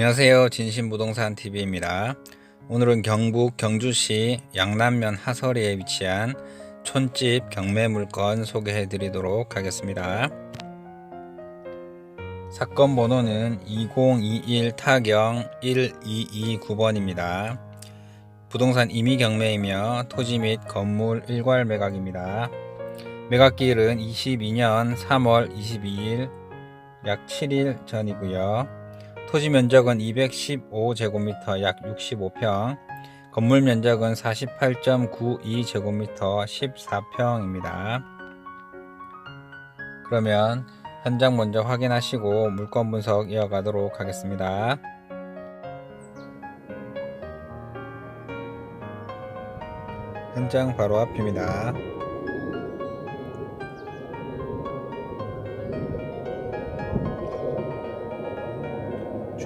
안녕하세요. 진심부동산 TV입니다. 오늘은 경북 경주시 양남면 하서리에 위치한 촌집 경매 물건 소개해 드리도록 하겠습니다. 사건 번호는 2021 타경 1229번입니다. 부동산 임의 경매이며 토지 및 건물 일괄 매각입니다. 매각기일은 22년 3월 22일 약 7일 전이고요. 토지 면적은 215제곱미터 약 65평, 건물 면적은 48.92제곱미터 14평입니다. 그러면 현장 먼저 확인하시고 물건 분석 이어가도록 하겠습니다. 현장 바로 앞입니다.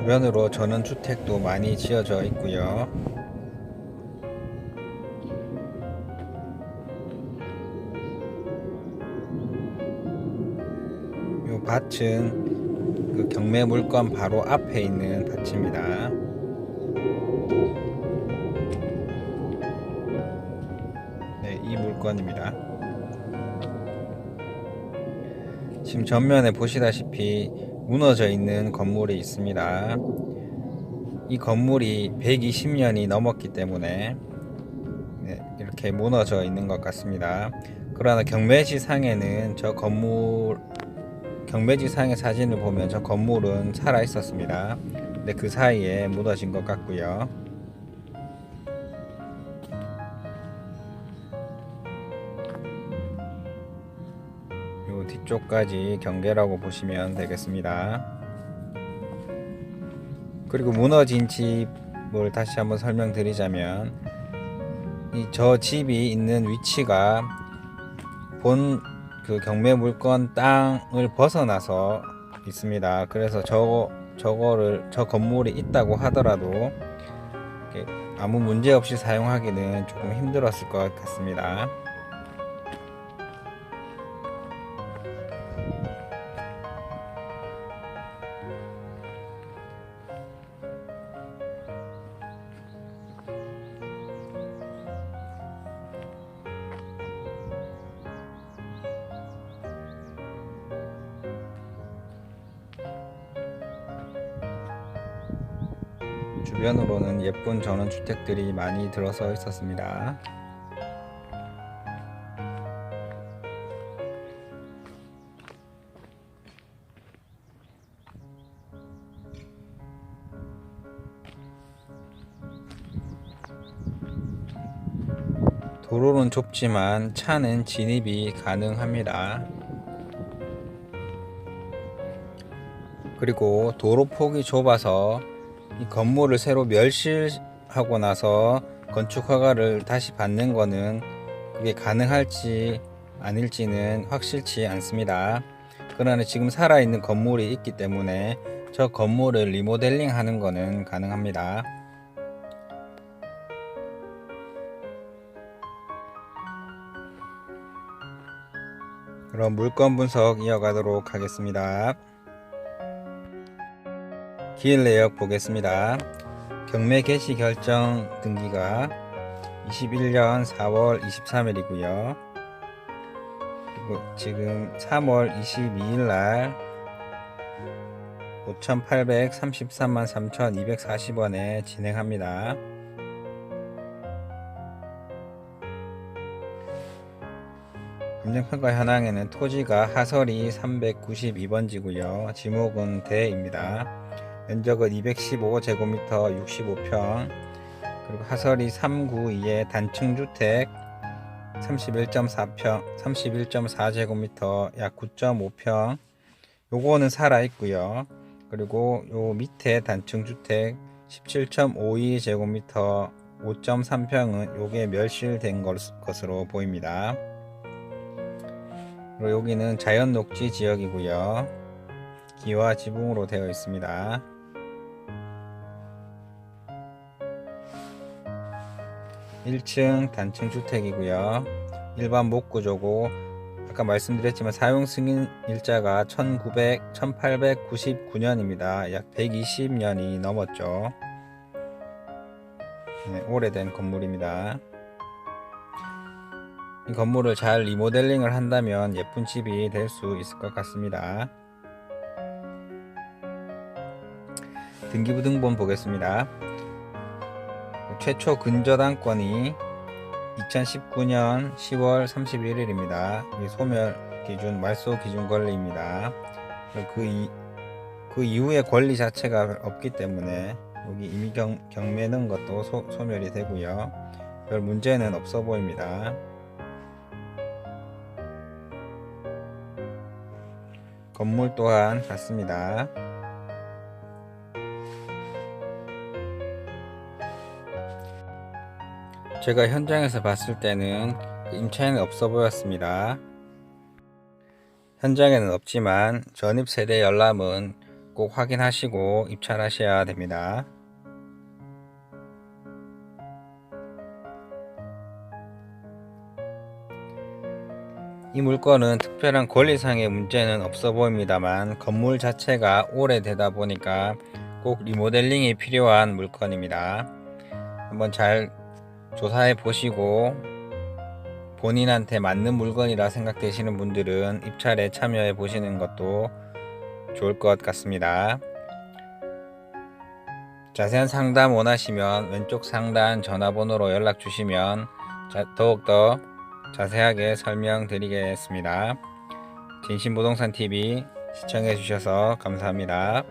주변으로 전원주택도 많이 지어져 있고요. 이 밭은 그 경매 물건 바로 앞에 있는 밭입니다. 네, 이 물건입니다. 지금 전면에 보시다시피 무너져 있는 건물이 있습니다. 이 건물이 120년이 넘었기 때문에 네, 이렇게 무너져 있는 것 같습니다. 그러나 경매지 상에는 저 건물 경매지 상의 사진을 보면 저 건물은 살아 있었습니다. 근데 그 사이에 무너진 것 같고요. 요 뒤쪽까지 경계라고 보시면 되겠습니다. 그리고 무너진 집을 다시 한번 설명드리자면 이 저 집이 있는 위치가 본 그 경매 물건 땅을 벗어나서 있습니다. 그래서 저 저거를 저 건물이 있다고 하더라도 아무 문제 없이 사용하기는 조금 힘들었을 것 같습니다. 주변으로는 예쁜 전원주택들이 많이 들어서 있었습니다. 도로는 좁지만 차는 진입이 가능합니다. 그리고 도로 폭이 좁아서 이 건물을 새로 멸실하고 나서 건축 허가를 다시 받는 거는 그게 가능할지 아닐지는 확실치 않습니다. 그러나 지금 살아있는 건물이 있기 때문에 저 건물을 리모델링 하는 거는 가능합니다. 그럼 물건 분석 이어가도록 하겠습니다. 기일 내역 보겠습니다. 경매 개시 결정 등기가 21년 4월 23일이고요. 그리고 지금 3월 22일 날 5,833만 3,240원에 진행합니다. 감정평가 현황에는 토지가 하설이 392번지고요. 지목은 대입니다. 면적은 215제곱미터 65평 그리고 하설이 392의 단층 주택 31.4평 31.4제곱미터 약 9.5평 요거는 살아 있고요. 그리고 요 밑에 단층 주택 17.52제곱미터 5.3평은 요게 멸실된 것으로 보입니다. 그리고 여기는 자연 녹지 지역이고요. 기와 지붕으로 되어 있습니다. (1층) 단층 주택이고요 일반 목구조고 아까 말씀드렸지만 사용 승인 일자가 1900, 1899년입니다. 약 120년이 넘었죠. 네, 오래된 건물입니다. 이 건물을 잘 리모델링을 한다면 예쁜 집이 될 수 있을 것 같습니다. 등기부 등본 보겠습니다. 최초 근저당권이 2019년 10월 31일입니다. 소멸 기준, 말소 기준 권리입니다. 그, 이, 그 이후에 권리 자체가 없기 때문에 여기 이미 경, 경매는 것도 소, 소멸이 되고요. 별 문제는 없어 보입니다. 건물 또한 같습니다. 제가 현장에서 봤을 때는 임차인은 없어 보였습니다. 현장에는 없지만 전입 세대 열람은 꼭 확인하시고 입찰하셔야 됩니다. 이 물건은 특별한 권리상의 문제는 없어 보입니다만 건물 자체가 오래되다 보니까 꼭 리모델링이 필요한 물건입니다. 한번 잘 조사해 보시고 본인한테 맞는 물건이라 생각되시는 분들은 입찰에 참여해 보시는 것도 좋을 것 같습니다. 자세한 상담 원하시면 왼쪽 상단 전화번호로 연락 주시면 더욱더 자세하게 설명드리겠습니다. 진심부동산TV 시청해 주셔서 감사합니다.